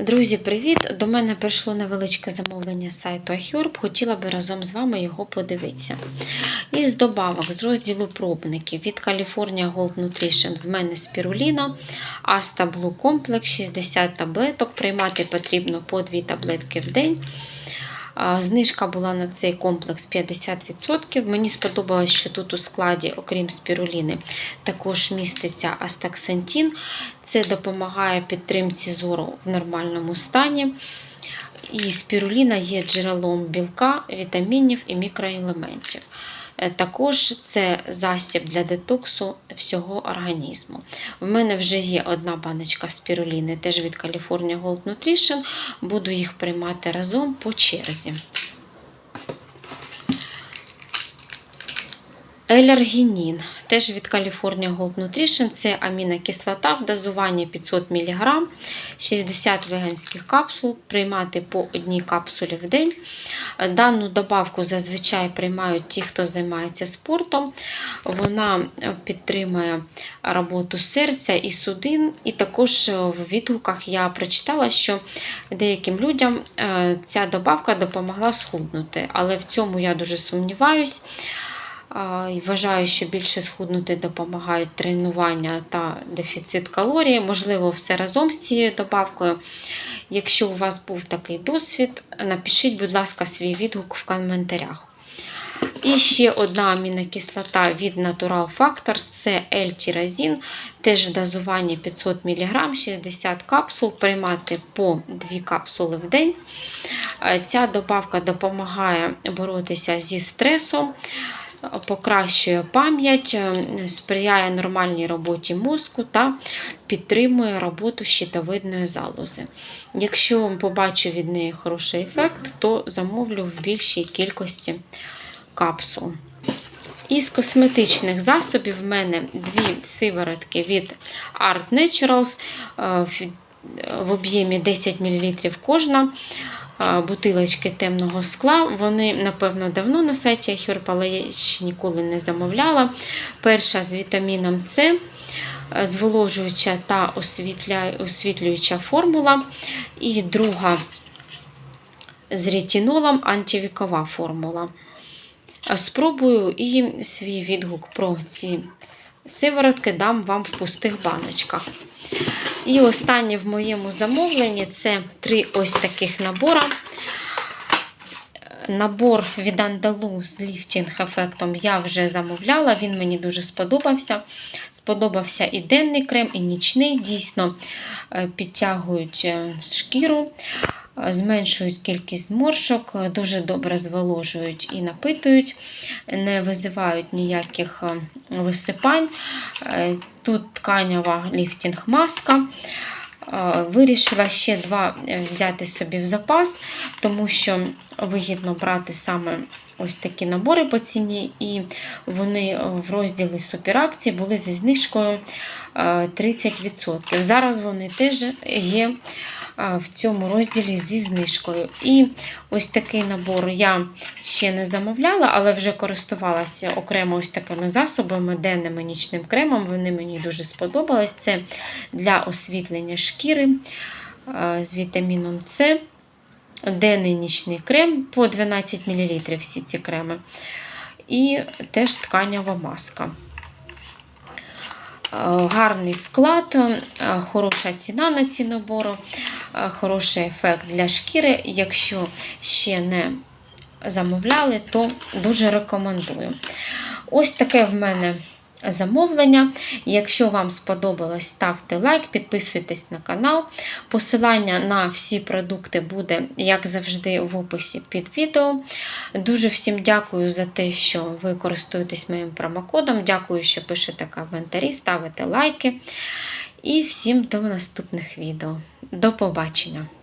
Друзі, привіт! До мене прийшло невеличке замовлення сайту iHerb. Хотіла би разом з вами його подивитися. Із добавок з розділу пробників від California Gold Nutrition в мене спіруліна, Asta Blue Complex 60 таблеток. Приймати потрібно по 2 таблетки в день. Знижка була на цей комплекс 50%. Мені сподобалось, що тут у складі, окрім спіруліни, також міститься астаксантін. Це допомагає підтримці зору в нормальному стані. І спіруліна є джерелом білка, вітамінів і мікроелементів. Е, Також це засіб для детоксу всього організму. В мене вже є одна баночка спіруліни, теж від California Gold Nutrition. Буду їх приймати разом по черзі. Елергінін, теж від California Gold Nutrition, це амінокислота в дозуванні 500 мг, 60 веганських капсул, приймати по одній капсулі в день. Дану добавку зазвичай приймають ті, хто займається спортом. Вона підтримує роботу серця і судин. І також в відгуках я прочитала, що деяким людям е, ця добавка допомогла схуднути, але в цьому я дуже сумніваюсь. Вважаю, що більше схуднути допомагають тренування та дефіцит калорій. Можливо, все разом з цією добавкою. Якщо у вас був такий досвід, напишіть, будь ласка, свій відгук в коментарях. І ще одна амінокислота від Natural Factors це L-тиразин, теж в дозуванні 500 мг, 60 капсул, приймати по 2 капсули в день. Ця добавка допомагає боротися зі стресом покращує пам'ять, е, сприяє нормальній роботі мозку та підтримує роботу щитовидної залози. Якщо побачу від неї хороший ефект, то замовлю в більшій кількості капсул. Із косметичних засобів в мене дві сиворотки від Art Naturals е, в об'ємі 10 мл кожна бутилочки темного скла. Вони, напевно, давно на сайті iHerb, але я ще ніколи не замовляла. Перша з вітаміном С, зволожуюча та освітлююча формула. І друга з ретинолом антивікова формула. Спробую і свій відгук про ці сиворотки дам вам в пустих баночках. І останнє в моєму замовленні це три ось таких набора. Набор від Андалу з ліфтінг-ефектом я вже замовляла, він мені дуже сподобався. Сподобався і денний крем, і нічний. Дійсно е, підтягують е, шкіру, е, зменшують кількість зморшок, дуже добре зволожують і напитують, не визивають ніяких висипань. Тут тканева ліфтінг-маска. Вирішила ще два взяти собі в запас, тому що вигідно брати саме ось такі набори по ціні, і вони в розділі суперакції були зі знижкою 30%. Зараз вони теж є в цьому розділі зі знижкою. І ось такий набор я ще не замовляла, але вже користувалася окремо ось такими засобами, денним і нічним кремом. Вони мені дуже сподобались. Це для освітлення шкіри з вітаміном С. Денний нічний крем по 12 мл всі ці креми. І теж тканява маска. Гарний склад, хороша ціна на ці набори, хороший ефект для шкіри. Якщо ще не замовляли, то дуже рекомендую. Ось таке в мене замовлення. Якщо вам сподобалось, ставте лайк, підписуйтесь на канал. Посилання на всі продукти буде, як завжди, в описі під відео. Дуже всім дякую за те, що ви користуєтесь моїм промокодом. Дякую, що пишете коментарі, ставите лайки. І всім до наступних відео. До побачення!